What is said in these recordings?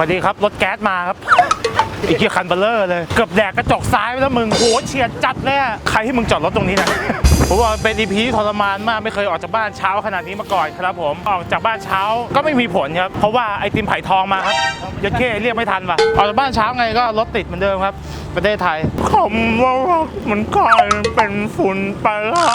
สวัสดีครับ รถแก๊สมาครับอีกคันเบลเลอร์เลย เกือบแดกกระจกซ้ายไปแล้วมึงโหเฉียดจัดเลยใครให้มึงจอดรถตรงนี้นะผมว่าเป็นอีพีททรมานมากไม่เคยออกจากบ้านเช้าขนาดนี้มาก่อนครับผมออกจากบ้านเช้าก็ไม่มีผลครับเพราะว่าไอติมไผ่ทองมาครับยัดเข้เรียกไม่ทันว่ะออกจากบ้านเช้าไงก็รถติดเหมือนเดิมครับประเทศไทยคำว่ารักมันกลายเป็นฝุ่นไปแล้ว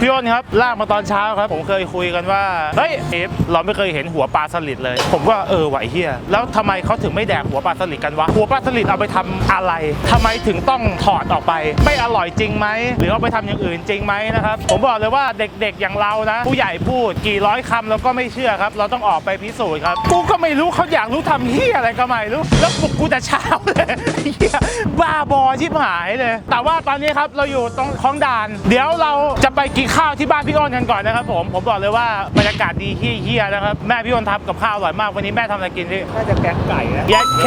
พี่อ้นครับลากมาตอนเช้าครับ ผมเคยคุยกันว่า เฮ้ยเอฟเราไม่เคยเห็นหัวปลาสลิดเลย ผมว่าเออไหวเฮียแล้วทำไมเขาถึงไม่แดกหัวปลาสลิดกันวะ หัวปลาสลิดเอาไปทำอะไรทำไมถึงต้องถอดออกไป ไม่อร่อยจริงไหม หรือเอาไปทำอย่างอื่นจริงไหมนะครับ ผมบอกเลยว่าเด็กๆอย่างเรานะ ผู้ใหญ่พูดกี่ร้อยคำเราก็ไม่เชื่อครับ เราต้องออกไปพิสูจน์ครับ กูก็ไม่รู้เขาอยากรู้ทำเฮียอะไรก็ไม่รู้ แล้วปลุกกูแต่เช้าเลยเฮียบ้าบอชิบหายเลย แต่ว่าตอนนี้ครับเราอยู่ตรงคลองด่าน เดี๋ยวเราจะไปกินข้าวที่บ้านพี่อ้นกันก่อนนะครับผม ผมบอกเลยว่าบรรยากาศดีเฮี้ยๆนะครับ แม่พี่อ้นทำกับข้าวอร่อยมาก วันนี้แม่ทำอะไรกินพี่น่าจะแกงไก่นะยัดเค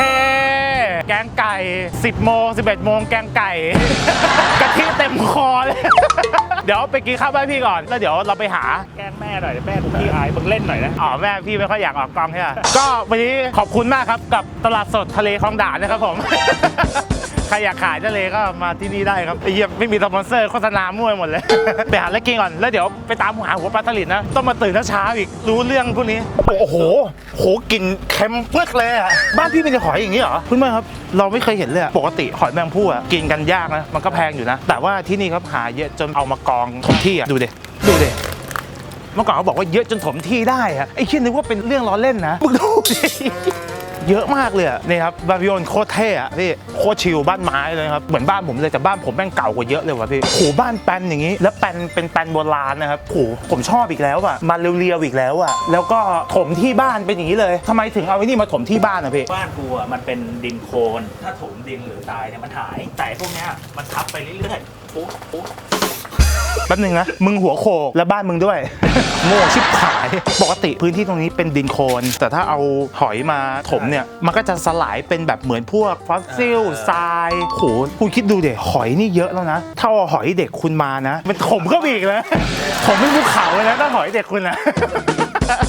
แกงไก่ 10 โมง 11 โมงแกงไก่ กะทิเต็มคอเลย เดี๋ยวไปกินข้าวบ้านพี่ก่อน แล้วเดี๋ยวเราไปหา แกงแม่หน่อยเดี๋ยวแม่กูขี้อายมึงเล่นหน่อยนะ อ๋อแม่พี่ไม่ค่อยอยากออกกองใช่ไหม ก็วันนี้ขอบคุณมากครับกับตลาดสดทะเลคลองด่านนะครับผม ใครอยากขายทะเลก็มาที่นี่ได้ครับไอ้เหี้ยไม่มีสปอนเซอร์โฆษณามั่วไปหมดเลย ไปหาอะไรกินก่อนแล้วเดี๋ยวไปตามหาหัวปลาสลิดนะ ต้องมาตื่นเช้าๆอีกรู้เรื่องพวกนี้ โอ้โหโหกลิ่นเค็มเพือกเลยอะบ้านพี่เป็นหอยอย่างนี้เหรอคุณแม่ครับเราไม่เคยเห็นเลยอะปกติหอยแมงผู้อะกินกันยากนะมันก็แพงอยู่นะ แต่ว่าที่นี่ครับหาเยอะจนเอามากองทุกที่อะดูเด็ดูเด็เมื่อก่อนเขาบอกว่าเยอะจนถมที่ได้อะไอ้คิดนึกว่าเป็นเรื่องล้อเล่นนะมึงดูดิ เยอะมากเลยนี่ครับบานพี่โอนโคตรเท่อะพี่โคตรชิลบ้านไม้เลยครับเหมือนบ้านผมเลยแต่บ้านผมแม่งเก่ากว่าเยอะเลยว่ะพี่โหบ้านแปลนอย่างนี้ แล้วแปลนเป็นแปลนโบราณนะครับโหผมชอบอีกแล้วอะมาเรียวๆอีกแล้วอะแล้วก็ถมที่บ้านเป็นอย่างนี้เลยทำไมถึงเอาไอ้นี่มาถมที่บ้านอะพี่ บ้านกูอะมันเป็นดินโคลนถ้าถมดินหรือทรายเนี่ยมันหายแต่พวกเนี้ยมันทับไปเรื่อยๆปุ๊บปุ๊บ ป๊บนึงนะ มึงหัวโขกและบ้านมึงด้วย โง่ชิบหาย ปกติพื้นที่ตรงนี้เป็นดินโคลนแต่ถ้าเอาหอยมาถมเนี่ย มันก็จะสลายเป็นแบบเหมือนพวกฟอสซิลทรายโหคุณคิดดูเด็หอยนี่เยอะแล้วนะ ถ้าเอาหอยเด็กคุณมานะ มันถมก็อีกแล้วถมเป็นภูเขาเลยนะถ้าหอยเด็กคุณนะ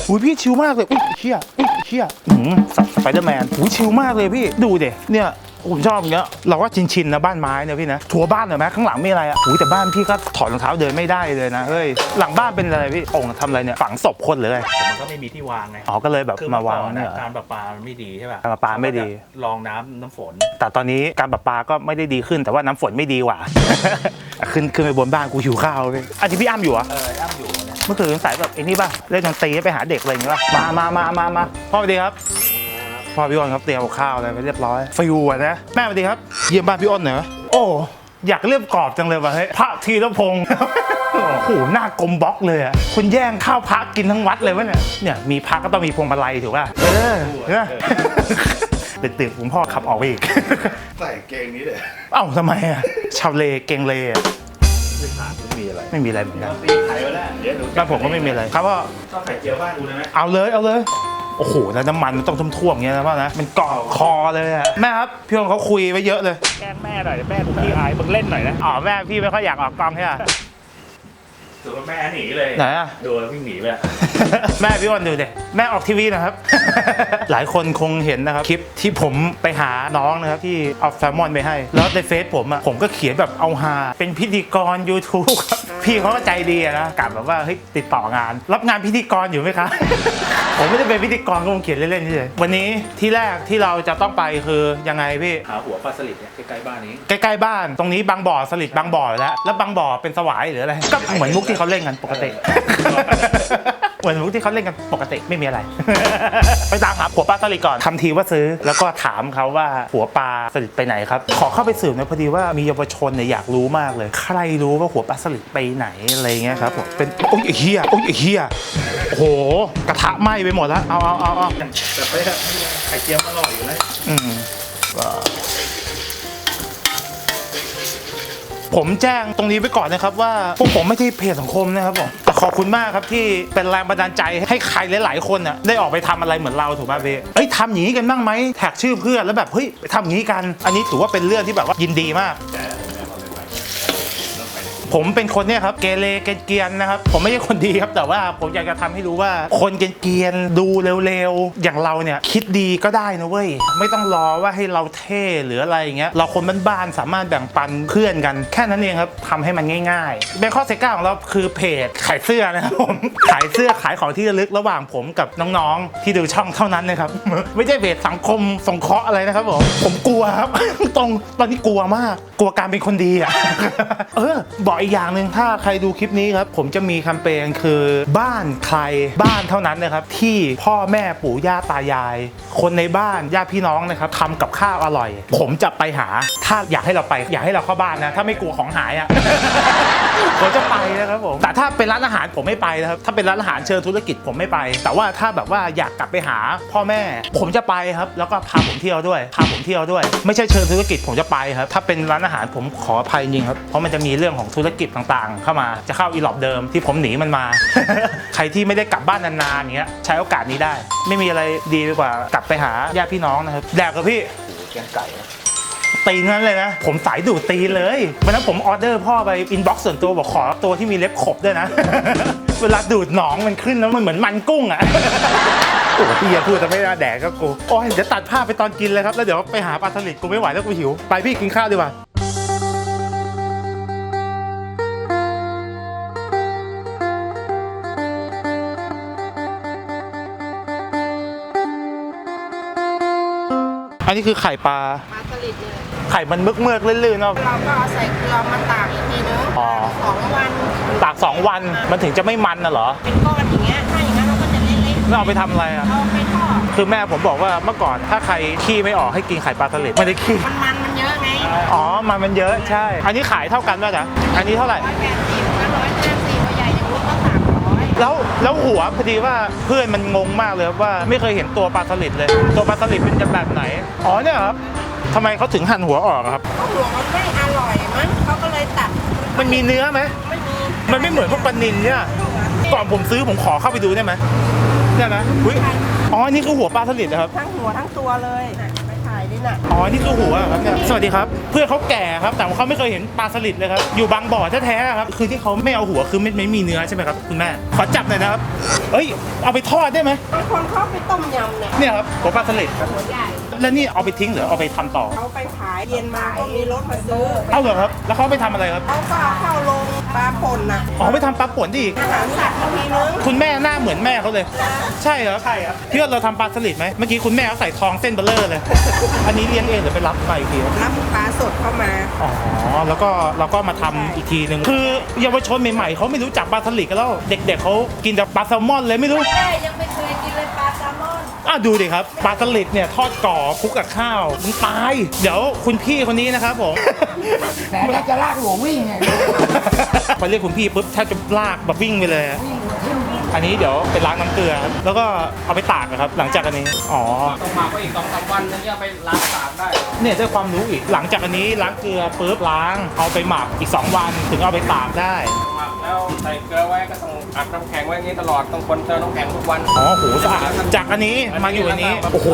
อุ้ยพี่ชิลมากเลยอุ้ยเชี่ยอุ้ยเชี่ยอืมสัตว์สไปเดอร์แมนอุ้ยชิลมากเลยพี่ดูเด็เนี่ย ผมชอบอย่างเงี้ยเราก็ชินชินๆนะบ้านไม้เนี่ยพี่นะทัวร์บ้านหน่อยไหมข้างหลังมีอะไรอะอุ้ยแต่บ้านพี่ก็ถอดรองเท้าเดินไม่ได้เลยนะเฮ้ยหลังบ้านเป็นอะไรพี่โอ่งทำอะไรเนี่ยฝังศพคนหรืออะไรแต่มันก็ไม่มีที่วางไงอ๋อก็เลยแบบคือมาวางเมื่อก่อนเนี่ยอะการประปามันไม่ดีใช่ป่ะการประปาไม่ดีเขก็จะรองน้ำน้ำฝน แต่ตอนนี้การประปาก็ไม่ได้ดีขึ้นแต่ว่าน้ำฝนไม่ดีกว่า ขึ้นขึ้นไปบนบ้านกูหิวข้าวเลยอันที่พี่อ้ำอยู่เหรอะ เออย่ำอยู่เนี่ยเมื่อคืนสายแบบไอ้นี่ป่ะ เล่นดนตรีให้ไปหาเด็กอะไรอย่างเงี้ยป่ะ มามามามามาพ่อสวัสดีครับ พ่อพี่อ้นครับเตรียมกับข้าวอะไรไปเรียบร้อยฟิวอะนะแม่สวัสดีครับ เยี่ยมบ้านพี่อ้นเหรอโอ้อยากเรียบกรอบจังเลยว่ะเฮ้ยพระทีละพงศ์โอ้โหหน้ากลมบล็อกเลยอะคุณแย่งข้าวพระกินทั้งวัดเลยวะเนี่ยเนี่ยมีพระก็ต้องมีพวงมาลัยถูกป่ะเออเออตึกๆผมพ่อขับออกไปอีก ใส่เกงนี้เลยเอ้าทำไมอะชาวเลเกงเลอะพื้นฐานไม่มีอะไรไม่มีอะไรเหมือนกันตีไข่ไว้แล้วเดี๋ยวดูบ้านผมก็ไม่มีอะไรครับพ่อชอบไข่เจียวบ้านกูเลยไหมเอาเลยเอาเลย โอ้โหแล้วน้ำมันมันต้องท่วมๆอย่างเงี้ยนะพ่อนะมันเกาะคอเลยอะแม่ครับพี่อ้นเขาคุยไว้เยอะเลย แกงแม่หน่อยเดี๋ยวแม่กูขี้อายมึงเล่นหน่อยนะอ๋อแม่พี่ไม่ค่อยอยากออกกองใช่ไหม ถือว่าแม่หนีเลยไหนอะดูแล้ววิ่งหนีไปอะ แม่พี่อ้นดูดิแม่ออกทีวีนะครับ หลายคนคงเห็นนะครับ คลิปที่ผมไปหาน้องนะครับ ที่เอาแซลมอนไปให้ แล้วในเฟซผมอะผมก็เขียนแบบเอาฮาเป็นพิธีกร YouTube ครับ พี่เขาก็ใจดีอะนะกลับแบบว่าเฮ้ยติดต่องาน รับงานพิธีกรอยู่ไหมครับผมไม่ได้เป็นพิธีกรก็ผมเขียนเล่นๆเฉยๆวันนี้ที่แรกที่เราจะต้องไปคือยังไงพี่ หาหัวปลาสลิดเนี่ยใกล้ๆบ้านนี้ ใกล้ๆบ้านตรงนี้บางบ่อสลิดบางบ่ออยู่แล้ว แล้วบางบ่อเป็นสวายหรืออะไร ก็เหมือนมุกที่เขาเล่นกันปกติ เหมือนมุกที่เขาเล่นกันปกติไม่มีอะไร ไปตามหาหัวปลาสลิดก่อนทำทีว่าซื้อ แล้วก็ถามเขาว่าหัวปลาสลิดไปไหนครับ ขอเข้าไปสืบหนะพอดีว่ามีเยาวชนเนี่ยอยากรู้มากเลย ใครรู้ว่าหัวปลาสลิดไปไหนอะไรเงี้ยครับผมเป็นโอ้ยไอ้เฮียโอ้ยไอ้เฮียโอ้โหกระทะไหม้ไปหมดแล้วเอาเอาเอาเอาแต่ไม่ได้ไข่เจียวอร่อยอยู่แล้วอืม ผมแจ้งตรงนี้ไว้ก่อนนะครับว่าพวกผมไม่ใช่เพจสังคมนะครับผมแต่ขอบคุณมากครับที่เป็นแรงบันดาลใจให้ใครหลาย ๆ คนน่ะได้ออกไปทำอะไรเหมือนเราถูกป่ะเบ้เอ้ยทำอย่างนี้กันบ้างไหมแท็กชื่อเพื่อนแล้วแบบเฮ้ยไปทำอย่างนี้กัน อันนี้ถือว่าเป็นเรื่องที่แบบว่ายินดีมาก ผมเป็นคนเนี่ยครับเกเรเกียนนะครับ ผมไม่ใช่คนดีครับ แต่ว่าผมอยากจะทำให้รู้ว่า คนเกรียนดูเร็วๆ อย่างเราเนี่ยคิดดีก็ได้นะเว้ย ไม่ต้องรอว่าให้เราเท่หรืออะไรอย่างเงี้ยเราคนบ้านๆสามารถแบ่งปันเพื่อนกัน แค่นั้นเองครับทำให้มันง่ายๆเบคอนเซก้าของเราคือเพจขายเสื้อนะครับผมขายเสื้อขายของที่ระลึกระหว่างผมกับน้องๆ ที่ดูช่องเท่านั้นนะครับ ไม่ใช่เพจสังคมสงเคราะห์อะไรนะครับผมผมกลัวครับตรงตอนนี้กลัวมาก กลัวการเป็นคนดีอะเออบอกอีกอย่างหนึ่งถ้าใครดูคลิปนี้ครับ ผมจะมีแคมเปญคือบ้านใครบ้านเท่านั้นนะครับ ที่พ่อแม่ปู่ย่าตายาย คนในบ้านญาติพี่น้องนะครับทำกับข้าวอร่อย ผมจะไปหา ถ้าอยากให้เราไป อยากให้เราเข้าบ้านนะ ถ้าไม่กลัวของหายอะ ผมจะไปนะครับผม แต่ถ้าเป็นร้านอาหารผมไม่ไปนะครับ ถ้าเป็นร้านอาหารเชิงธุรกิจผมไม่ไป แต่ว่าถ้าแบบว่าอยากกลับไปหาพ่อแม่ ผมจะไปครับ แล้วก็พาผมเที่ยวด้วย พาผมเที่ยวด้วย ไม่ใช่เชิงธุรกิจผมจะไปครับ ถ้าเป็นร้านอาหารผมขออภัยจริงครับ เพราะมันจะมีเรื่องของธุรกิจต่างๆ เข้ามาจะเข้าอีหลอบเดิมที่ผมหนีมันมา ใครที่ไม่ได้กลับบ้านนานๆอย่างเงี้ยใช้โอกาสนี้ได้ ไม่มีอะไรดีไปกว่ากลับไปหาญาติพี่น้องนะครับแดกกับพี่โอ้โหแกงไก่นะตีนนั้นเลยนะ ผมสายดูดตีนเลยวันนั้นผมออเดอร์พ่อไปอินบ็อกซ์ส่วนตัวบอกขอตัวที่มีเล็บขบด้วยนะ เวลาดูดหนองมันขึ้นแล้วมันเหมือนมันกุ้งอะโอ้โหพี่อย่าพูดแต่ไม่น่าแดกก็กูโอ้ยเดี๋ยวตัดภาพไปตอนกินเลยครับ แล้วเดี๋ยวไปหาปลาสลิดกูไม่ไหวแล้วกูหิว ไปพี่กินข้าวดีกว่า นนี้คือไข่ปลาปลาสลิดเลยไข่มันเมือกเมือกๆลื่นๆเนาะ เราก็เอาใส่เกลือมาตากอีกทีนึงอ๋อ สองวันตากสองวันมันถึงจะไม่มันน่ะเหรอเป็นก้อนอย่างเงี้ยถ้าอย่างนั้นเราก็จะเละๆแล้วเอาไปทำอะไรอะ เอาไปทอดคือแม่ผมบอกว่าเมื่อก่อนถ้าใครขี้ไม่ออกให้กินไข่ปลาสลิดไม่ได้ขี้มันมันมันเยอะไงอ๋อ มันมันเยอะใช่ อันนี้ขายเท่ากันป่ะจ๊ะอันนี้เท่าไหร่ร้อยแปดสิบ แล้วแล้วหัวพอดีว่าเพื่อนมันงงมากเลยว่าไม่เคยเห็นตัวปลาสลิดเลย ตัวปลาสลิดเป็นจะแบบไหน อ๋อเนี่ยครับทำไมเขาถึงหั่นหัวออกอะครับก็หัวมันไม่อร่อยมั้งเขาก็เลยตัดมันมีเนื้อไหมไม่มีมันไม่เหมือนพวกปลานิลเนี่ยก่อนผมซื้อผมขอเข้าไปดูได้ไหมได้ไหมอุ๊ยอ๋อนี่คือหัวปลาสลิดนะครับ ทั้งหัวทั้งตัวเลย น่ะไปถ่ายดิน่ะอ๋อนี่คือหัวเหรอครับเนี่ยสวัสดีครับ เพื่อนเขาแก่ครับ แต่ว่าเขาไม่เคยเห็นปลาสลิดเลยครับ อยู่บางบ่อแท้ๆครับ คือที่เขาไม่เอาหัวคือไม่ไม่มีเนื้อใช่ไหมครับคุณแม่ ขอจับหน่อยนะครับ เอ้ย เอาไปทอดได้ไหมบางคนเขาไปต้มยำเนี่ยเนี่ยครับหัวปลาสลิดครับ หัวใหญ่แล้วนี่เอาไปทิ้งหรือเอาไปทำต่อ เขาไปขายเย็นมาก็มีรถมาซื้อเอาเหรอครับ แล้วเขาเอาไปทำอะไรครับ เขาก็เอาเข้าลงปลาป่นน่ะอ๋อไปทำปลาป่นดิอาหารสัตว์ทีนึงคุณแม่หน้าเหมือนแม่เขาเลย ใช่ครับใช่ครับพี่ว่าเราทำปลาสลิดไหมเมื่อกี้คุณแม่เขาใส่ทองเส้นเบลเลอร์เลย อันนี้เลี้ยงเองหรือไปรับมาอีกทีครับรับปลาสดเข้ามา อ๋อ แล้วก็เราก็มาทำอีกทีหนึ่งคือเยาวชนใหม่ๆเขาไม่รู้จักปลาสลิดกันแล้ว เด็กๆเขากินแต่ปลาแซลมอนเลยไม่รู้ แม่ยังไม่เคยกินเลยปลาแซลมอน อะดูดิครับปลาสลิดเนี่ยทอดกรอบคลุกกับข้าวมึงตาย เดี๋ยวคุณพี่คนนี้นะครับผม แต่ถ้าจะลากหลวงวิ่งไง พอเรียกคุณพี่ปุ๊บแทบจะลากแบบวิ่งไปเลยอะ อันนี้เดี๋ยวเป็นล้างน้ำเกลือครับแล้วก็เอาไปตากนะครับ หลังจากอันนี้อ๋อต้องหมักไว้อีกสองสามวันถึงจะไปล้างสารได้เนี่ยได้ความรู้อีกหลังจากอันนี้ล้างเกลือปุ๊บล้าง เอาไปหมักอีก 2 วันถึงเอาไปตากได้หมักแล้วใส่เกลือไว้ก็ต้องอัดน้ำแข็งไว้อย่างนี้ตลอดต้องคนเจอน้ำแข็งทุกวันอ๋อโหสะอาดจากอันนี้มาอยู่อันนี้โอ้โห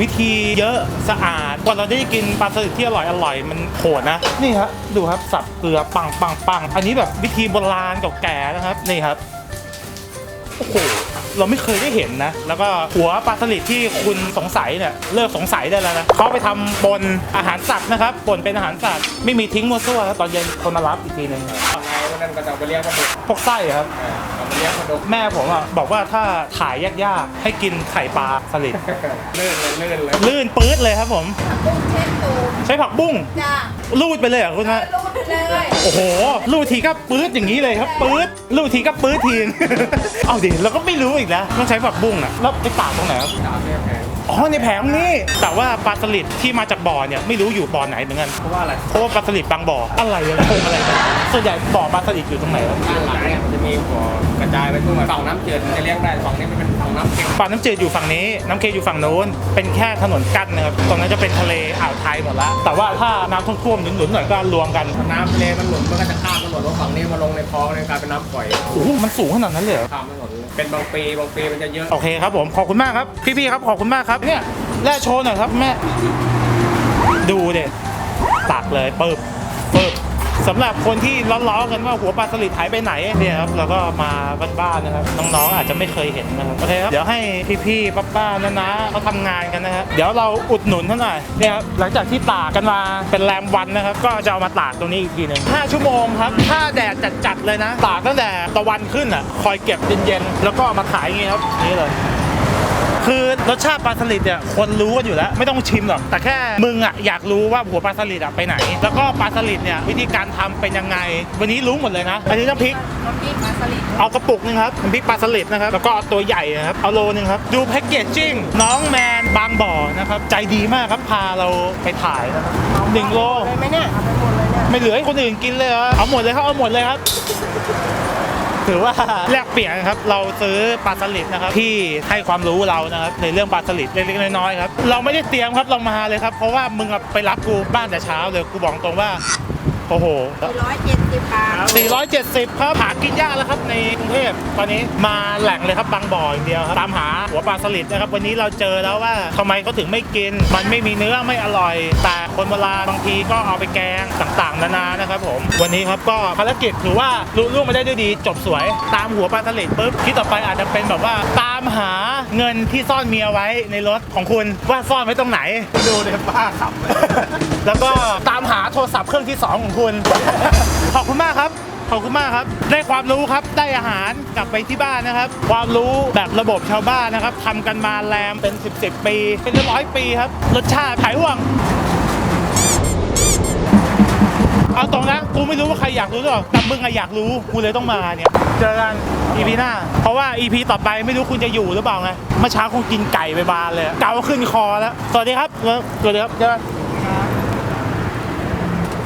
วิธีเยอะสะอาดกว่าเราได้กินปลาสลิดที่อร่อยอร่อยมันโหดนะนี่ครับดูครับสับเกลือปังปังปังอันนี้แบบวิธีโบราณเก่าแก่นะครับนี่ครับ โอ้โหเราไม่เคยได้เห็นนะ แล้วก็หัวปลาสลิดที่คุณสงสัยเนี่ยเลิกสงสัยได้แล้วนะเขาไปทำบนอาหารสัตว์นะครับบนเป็นอาหารสัตว์ไม่มีทิ้งมั่วซั่วครับตอนเย็นคนมารับอีกทีหนึงไงวันนั้นก็จะเอาไปเลี้ยงปลาดุกพวกไส้ครับเออเอาไปเลี้ยงปลาดุกแม่ผมอะบอกว่าถ้าถ่ายยากๆให้กินไข่ปลาสลิดลื่นเลยลื่นเลยลื่นปื๊ดเลยครับผมกุ้งเช็ดตูด ใช้ผักบุ้งจ้าลูดไปเลยเหรอะคุณฮะลูดไปเลยโอ้โหลูดทีก็ปื๊ดอย่างนี้เลยครับปื๊ดลูดทีก็ปื๊ดที เอาดิเราก็ไม่รู้อีกแล้วต้องใช้ผักบุ้งอะแล้วไปตากตรงไหนครับสามเนี่ยแพง อ๋อในแผงนี่แต่ว่าปลาสลิดที่มาจากบ่อเนี่ยไม่รู้อยู่บ่อไหนเหมือนกันเพราะว่าอะไรเพราะว่าปลาสลิดบางบ่ออะไรอะคงอะไรกันส่วนใหญ่บ่อปลาสลิดอยู่ตรงไหนครับด้านหลังเนี่ยมันจะมีบ่อกระจายไปทั่วฝั่งน้ำจืดมันจะเลี้ยงได้ฝั่งนี้มันเป็นฝั่งน้ำเค็มปลาน้ำจืดอยู่ฝั่งนี้ น้ำเค็มอยู่ฝั่งโน้น เป็นแค่ถนนกั้นนะครับตรงนั้นจะเป็นทะเลอ่าวไทยหมดละแต่ว่าถ้าน้ำท่วมๆหนุนๆหน่อยก็รวมกันน้ำทะเลมันหนุนมันก็จะข้ามถนนว่าฝั่งนี้มาลงในคลองเลยกลายเป็นน้ำปล่อยโอ้โหมันสูงขนาดนั้นเลยเหรอข้ามถนนเลยเป็นบางปีบางปีมันจะเยอะโอเคครับผมขอบคุณมากครับพี่ๆครับขอบคุณมากครับเนี่ยแล่โชว์หน่อยครับแม่ ดูเด็ดตักเลยเปึ๊บปึ๊บสำหรับคนที่ล้อๆกันว่าหัวปลาสลิดหายไปไหนเนี่ยครับเราก็มาบ้านๆนะครับน้องๆอาจจะไม่เคยเห็นนะครับโอเคครับเดี๋ยวให้พี่ๆป้าๆนะๆเขาทำงานกันนะครับเดี๋ยวเราอุดหนุนเท่าหน่อยเนี่ยครับหลังจากที่ตากกันมาเป็นแรมวันนะครับ ก็จะเอามาตากตรงนี้อีกทีหนึ่ง5ชั่วโมงครับถ้าแดดจัดๆเลยนะ ตากตั้งแต่ตะวันขึ้นอะคอยเก็บเย็นๆแล้วก็เอามาขายอย่างงี้ครับนี่เลย คือรสชาติปลาสลิดเนี่ยคนรู้กันอยู่แล้ว ไม่ต้องชิมหรอกแต่แค่มึงอะอยากรู้ว่าหัวปลาสลิดอะไปไหน แล้วก็ปลาสลิดเนี่ยวิธีการทำเป็นยังไง วันนี้รู้หมดเลยนะอันนี้น้ำพริกน้ำพริกปลาสลิดเอากระปุกหนึงครับน้ำพริกปลาสลิดนะครับแล้วก็เอาตัวใหญ่นะครับเอาโลนึงครับดูแพ็กเกจจิ้งน้องแมนบางบ่อนะครับใจดีมากครับพาเราไปถ่ายนะครับหนึ่งโลเลยไหมเนี่ยเอาไปหมดเลยเนี่ยไม่เหลือให้คนอื่นกินเลยเหรอเอาหมดเลยครับเอาหมดเลยครับ ถือว่าแลกเปลี่ยนครับเราซื้อปลาสลิดนะครับที่ให้ความรู้เรานะครับในเรื่องปลาสลิดเล็กๆน้อยๆครับเราไม่ได้เตรียมครับเรามาเลยครับเพราะว่ามึงไปรับกูบ้านแต่เช้าเลยกูบอกตรงว่า โอ้โห ร้อยเจ็ดสิบบาท 470 ครับหากินยากแล้วครับในกรุงเทพตอนนี้มาแหล่งเลยครับบางบ่ออย่างเดียวครับตามหาหัวปลาสลิดนะครับ วันนี้เราเจอแล้วว่าทำไมเขาถึงไม่กิน มันไม่มีเนื้อไม่อร่อย แต่คนโบราณบางทีก็เอาไปแกงต่างๆ นานานะครับผมวันนี้ครับก็ภารกิจถือว่าลุล่วงไปได้ด้วยดี จบสวย ตามหัวปลาสลิดปุ๊บที่ต่อไปอาจจะเป็นแบบว่าตามหาเงินที่ซ่อนเมียไว้ในรถของคุณว่าซ่อนไว้ตรงไหน ดูเลยป้าขับเลยแล้วก็ตามหาโทรศัพท์เครื่องที่2ของคุณ ขอบคุณมากครับ ขอบคุณมากครับ ได้ความรู้ครับ ได้อาหารกลับไปที่บ้านนะครับ ความรู้แบบระบบชาวบ้านนะครับทำกันมาแรมเป็น 10บสปี เป็นร้อยปีครับ รสชาติไผ่ห่วง เอาตรงนะกูไม่รู้ว่าใครอยากรู้หรือเปล่าแต่มึงอะอยากรู้กูเลยต้องมาเนี่ยเจอกัน EP หน้า เพราะว่า EP ต่อไปไม่รู้คุณจะอยู่หรือเปล่าไงเมื่อเช้าคงกินไก่ไปบานเลยเกาขึ้นคอแล้ว สวัสดีครับสวัสดีครับเจอกัน